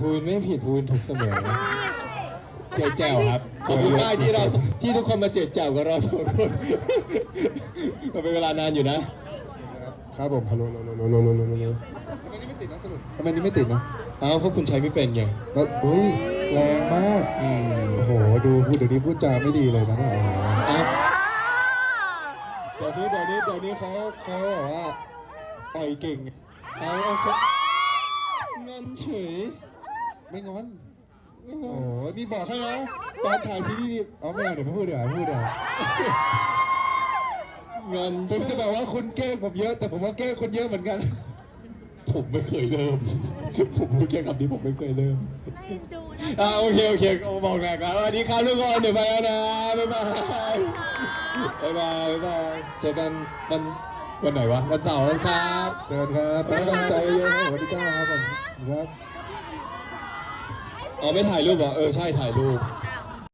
พูนไม่ผิดพูนถูกเสมอ เจ๋วแจ๋วครับขอบคุณมากที่เราที่ทุกคนมาเจ๋วแจ๋วกับเราสองคนมันเป็นเวลานานอยู่นะ ครับผมฮัลโหลฮัลโหลฮัลโหลฮัลโหลฮัลโหลทำไมนี่ไม่ติดนะสรุปทำไมนี่ไม่ติดนะอ้าวเพราะคุณใช้ไม่เป็นไงแล้วเฮ้ยแรงมากอืมโอ้โหดูพูดเดี๋ยวนี้พูดจาไม่ดีเลยนะเนี่ยโอ้โหอ้าวเดี๋ยวนี้เดี๋ยวนี้เดี๋ยวนี้เขาเขาแบบว่าต่อยเก่งเอาเอาเขางอนเฉย ไม่งอนไม่งโอ้อโหนนี่บอกให้นะตอนถ่ายซีรีส์นี่เอาไม่เอาเดี๋ยวไม่พูดเดี๋ยวไม่พูดเดี๋ยวงอนผเฉมยจะบอกว่าคุณแกล้งผมเยอะ แต่ผมว่าแกล้งคนเยอะเหมือนกัน ผมไม่เคยเริ่ม ผมพูดแค่คำนี้ผมไม่เคยเริ่มให้ดูนะอ่าโอเคโอเคบอกแหละครับสวัสดีครับทุกคนเดี๋ยวไปแล้วนะบ๊ายบายบ๊ายบายบ๊ายบายเจอกันวันวันไหนวะวันเสาร์ครับเดินครับเป็นกำลังใจเยอะๆนะสวัสดีครับผมครับ อ๋อไม่ถ่ายรูปเหรอเออใช่ถ่ายรูป